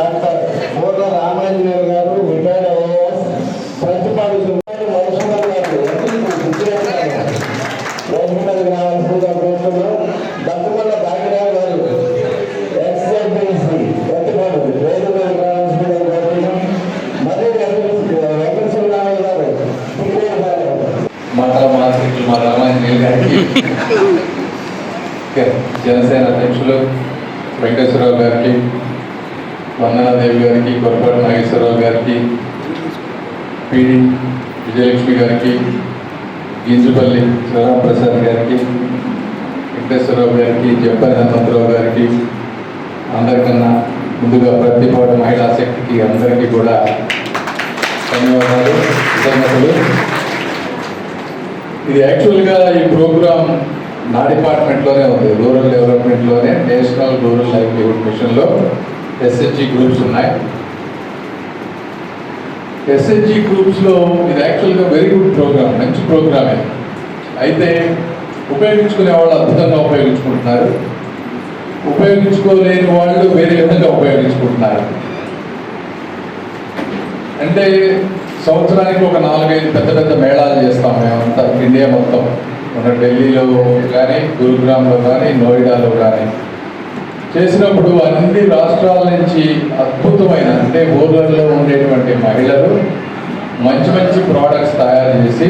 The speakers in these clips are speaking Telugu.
డాక్టర్ మోట రామాంజనేయులు గారు రిటైర్డ్ ఐఏఎస్ ప్రతిపాదిస్తున్నారు గారు వేదికలకు రావాల్సిందిగా కోరుతున్నాం. దక్కుమల్ల భాగ్యరావు గారు ఎక్స్ఎంపీసీ ప్రతిపాడు వేదికలకు రావాల్సిందిగా కోరుతున్నాం. మరియు వెంకటేశ్వరరావు గారు టికెట్ మానసికులు మా రామాంజనేయులు గారికి. జనసేన అధ్యక్షులు వెంకటేశ్వరరావు గారికి. వందనాదేవి గారికి కొరపాటి నాగేశ్వరరావు గారికి పిడి విజయలక్ష్మి గారికి గింజుపల్లి శివరామప్రసాద్ గారికి వెంకటేశ్వరరావు గారికి జప్పని హనుమంతరావు గారికి అందరికన్నా ముందుగా ప్రతిపాడు మహిళా శక్తికి అందరికీ కూడా ధన్యవాదాలు కృతజ్ఞతలు. ఇది యాక్చువల్గా ఈ ప్రోగ్రామ్ నా డిపార్ట్మెంట్లోనే ఉంది రూరల్ డెవలప్మెంట్లోనే నేషనల్ రూరల్ లైవ్లీహుడ్ మిషన్లో. ఎస్హెచ్జి గ్రూప్స్ ఉన్నాయి. ఎస్హెచ్జి గ్రూప్స్లో ఇది యాక్చువల్గా వెరీ గుడ్ ప్రోగ్రామ్ మంచి ప్రోగ్రామే అయితే ఉపయోగించుకునే వాళ్ళు అద్భుతంగా ఉపయోగించుకుంటున్నారు. ఉపయోగించుకోలేని వాళ్ళు వేరే విధంగా ఉపయోగించుకుంటున్నారు. అంటే సంవత్సరానికి ఒక నాలుగైదు పెద్ద పెద్ద మేళాలు చేస్తాం మేమంతా. ఇండియా మొత్తం. మన ఢిల్లీలో కానీ గురుగ్రామ్లో కానీ నోయిడాలో కానీ. చేసినప్పుడు అన్ని రాష్ట్రాల నుంచి అద్భుతమైన అంటే ఊర్లలో ఉండేటువంటి మహిళలు మంచి మంచి ప్రోడక్ట్స్ తయారు చేసి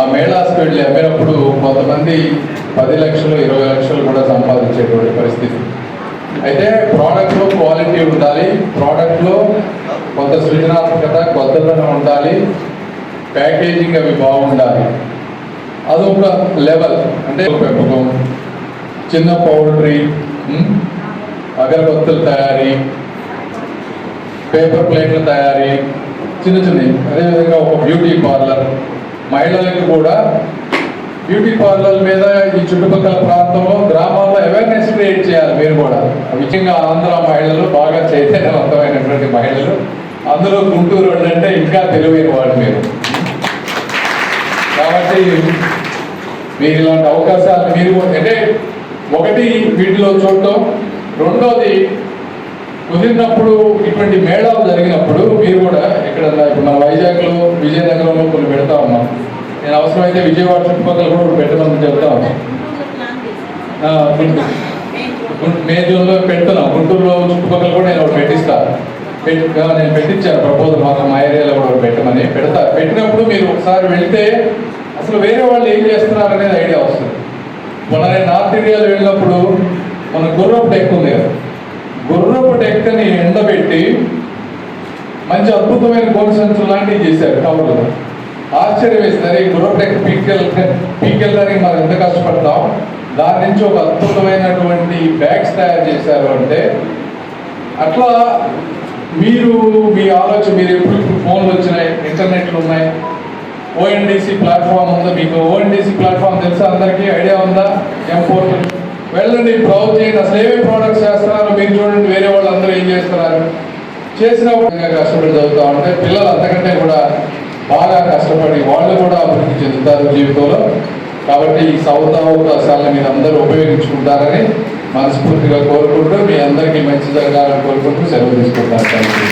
ఆ మేళాస్కి వెళ్ళి అమ్మినప్పుడు కొంతమంది పది లక్షలు ఇరవై లక్షలు కూడా సంపాదించేటువంటి పరిస్థితి. అయితే ప్రోడక్ట్లో క్వాలిటీ ఉండాలి ప్రోడక్ట్లో కొంత సృజనాత్మకత కొత్తదనం ఉండాలి ప్యాకేజింగ్ అవి బాగుండాలి. అదొక లెవెల్ అంటే పెంపకం చిన్న పౌల్ట్రీ అగరబత్తుల తయారీ పేపర్ ప్లేట్ల తయారీ చిన్న చిన్నవి. అదేవిధంగా ఒక బ్యూటీ పార్లర్. మహిళలకు కూడా బ్యూటీ పార్లర్ మీద ఈ చుట్టుపక్కల ప్రాంతంలో గ్రామాల్లో అవేర్నెస్ క్రియేట్ చేయాలి మీరు కూడా. ముఖ్యంగా ఆంధ్ర మహిళలు బాగా చైతన్యవంతమైనటువంటి మహిళలు. అందులో గుంటూరు అంటే ఇంకా తెలివైన వాడు మీరు. కాబట్టి మీరు ఇలాంటి అవకాశాలు మీరు అంటే ఒకటి వీటిలో చూడటం. రెండోది కుదిరినప్పుడు ఇటువంటి మేళాలు జరిగినప్పుడు మీరు కూడా ఇక్కడ ఇప్పుడు మన వైజాగ్లో విజయనగరంలో కొన్ని పెడతా ఉన్నాం. నేను అవసరమైతే విజయవాడ చుట్టుపక్కల కూడా ఒకటి పెట్టమని చెప్తా ఉన్నాను మే జూన్లో పెడుతున్నాం. గుంటూరులో చుట్టుపక్కల కూడా నేను ఒకటి పెట్టిస్తాను పెట్టి నేను పెట్టించాను. ప్రపోజల్ మాత్రం మా ఏరియాలో కూడా పెట్టమని. పెడతా. పెట్టినప్పుడు మీరు ఒకసారి వెళ్తే అసలు వేరే వాళ్ళు ఏం చేస్తున్నారు అనేది ఐడియా వస్తుంది. మన నేను నార్త్ ఇండియాలో వెళ్ళినప్పుడు మన గుర్రపు డెక్ ఉంది కదా. గుర్రపు డెక్కని ఎండబెట్టి మంచి అద్భుతమైన గోల్ సంచులు లాంటివి చేశారు కవర్లు ఆశ్చర్యం వేసింది. ఈ గుర్రపు డెక్ పీకెల్ పీకెళ్ళడానికి మనం ఎంత కష్టపడతాం? దాని నుంచి ఒక అద్భుతమైనటువంటి బ్యాగ్స్ తయారు చేశారు అంటే అట్లా మీరు మీ ఆలోచన మీరు ఎప్పుడు ఫోన్లు వచ్చినాయి? ఓఎన్డీసీ ప్లాట్ఫామ్ ఉంది మీకు? ఓఎన్డీసీ ప్లాట్ఫామ్ తెలుసా అందరికీ? ఐడియా ఉందా? ఎంపోర్ట్ వెళ్ళండి బ్రౌజ్ చేయండి. అసలు ఏమేమి ప్రోడక్ట్స్ చేస్తున్నారు? మీరు చూడండి వేరే వాళ్ళు అందరూ ఏం చేస్తున్నారు? చేసినప్పుడు కష్టపడి చదువుతా ఉంటే పిల్లలు అంతకంటే కూడా బాగా కష్టపడి వాళ్ళు కూడా అభివృద్ధి చెందుతారు జీవితంలో. కాబట్టి ఈ సౌత్ అవకాశాలను మీరు అందరూ ఉపయోగించుకుంటారని మనస్ఫూర్తిగా కోరుకుంటూ మీ అందరికీ మంచి జరగాలని కోరుకుంటూ సెలవు తీసుకుంటాను. Thank you